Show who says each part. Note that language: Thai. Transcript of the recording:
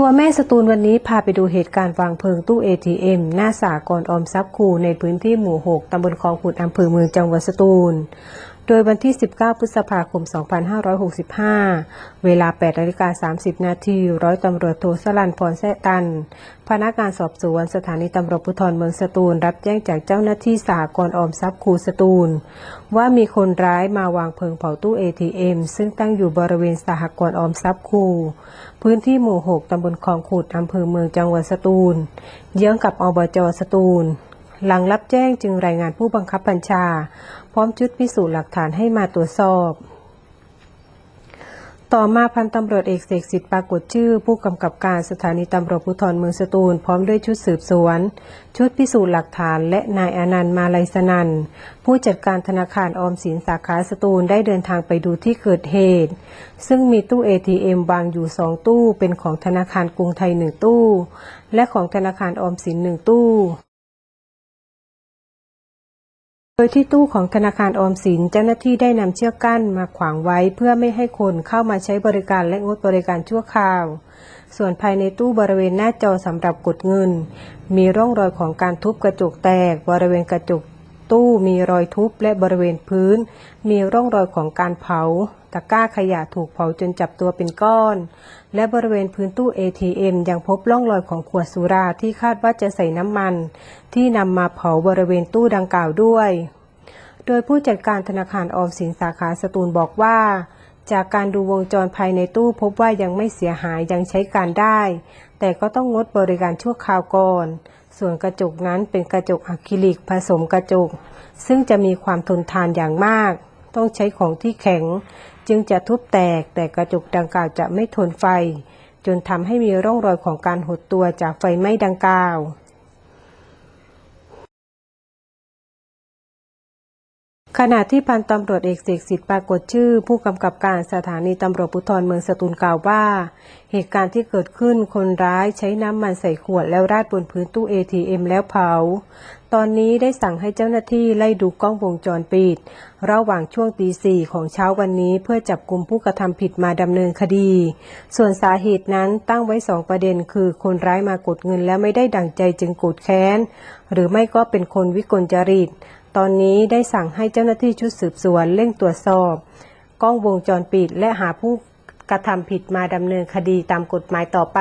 Speaker 1: ตัวแม่สตูลวันนี้พาไปดูเหตุการณ์วางเพลิงตู้ ATM หน้าสากรออมทรัพย์คูในพื้นที่หมู่ 6 ตำบลคลองขุดอำเภอเมืองจังหวัดสตูล โดยวันที่ 19 พฤษภาคม 2565 เวลา8นาฬิกา30 นาที ร้อยตำรวจโทสลันพรแซ่ตัน พนักงานสอบสวนสถานีตำรวจภูธรเมืองสตูล รับแจ้งจากเจ้าหน้าที่สากรออมทรัพย์คูสตูล ว่ามีคนร้ายมาวางเพลิงเผาตู้ ATM ซึ่งตั้งอยู่บริเวณสหกรณ์ออมทรัพย์คู พื้นที่หมู่ 6 ตำบลคลองขุดอำเภอเมืองจังหวัดสตูล เยื้องกับอบจสตูล หลังรับแจ้งจึงรายงานผู้บังคับบัญชา พร้อมชุดพิสูจน์หลักฐานให้มาตรวจสอบ ต่อมาพันตำรวจเอกเสกสิทธิ์ปรากฏชื่อ ผู้กำกับการสถานีตำรวจภูธรเมืองสตูล พร้อมด้วยชุดสืบสวน ชุดพิสูจน์หลักฐาน และนายอนันต์มาลัยสนันผู้จัดการธนาคารออมสินสาขาสตูลได้เดินทางไปดูที่เกิดเหตุ ซึ่งมีตู้ ATM วางอยู่สองตู้เป็นของธนาคารกรุงไทยหนึ่งตู้ และของธนาคารออมสินหนึ่งตู้ ดยที่ตู้ของธนาคารออมสินเจ้าหน้าที่ได้นำเชือกกั้นมาขวางไว้ เพื่อไม่ให้คนเข้ามาใช้บริการและงดบริการชั่วคราว ส่วนภายในตู้บริเวณหน้าจอสำหรับกดเงิน มีร่องรอยของการทุบกระจกแตก บริเวณกระจก ตู้มีรอยทุบและบริเวณพื้น มีร่องรอยของการเผา ตะกร้าขยะถูกเผาจนจับตัวเป็นก้อน และบริเวณพื้นตู้ ATM ยังพบร่องรอยของขวดสุราที่คาดว่าจะใส่น้ำมัน ที่นำมาเผาบริเวณตู้ดังกล่าวด้วย โดยผู้จัดการธนาคารออมสินสาขาสตูลบอกว่า จากการดูวงจรภายในตู้พบว่ายังไม่เสียหายยังใช้การได้ แต่ก็ต้องงดบริการชั่วคราวก่อน ส่วนกระจกนั้นเป็นกระจกอะคริลิกผสมกระจก ซึ่งจะมีความทนทานอย่างมาก ต้องใช้ของที่แข็ง จึงจะทุบแตกแต่กระจกดังกล่าวจะไม่ทนไฟ จนทำให้มีร่องรอยของการหดตัวจากไฟไหม้ดังกล่าว ขณะที่พันตำรวจเอกเสกสิทธิ์ปรากฏชื่อ ผู้กำกับการสถานีตำรวจภูธรเมืองสตูลกล่าวว่า เหตุการณ์ที่เกิดขึ้นคนร้ายใช้น้ำมันใส่ขวดแล้วราดบนพื้นตู้ ATM แล้วเผา ตอนนี้ได้สั่งให้เจ้าหน้าที่ไล่ดูกล้องวงจรปิด ระหว่างช่วงตีสี่ของเช้าวันนี้เพื่อจับกลุ่มผู้กระทำผิดมาดำเนินคดี ส่วนสาเหตุนั้นตั้งไว้สองประเด็นคือ คนร้ายมากดเงินแล้วไม่ได้ดั่งใจจึงโกรธแค้นหรือไม่ก็เป็นคนวิกลจริต ตอนนี้ได้สั่งให้เจ้าหน้าที่ชุดสืบสวนเร่งตรวจสอบ กล้องวงจรปิดและหาผู้กระทำผิดมาดำเนินคดีตามกฎหมายต่อไป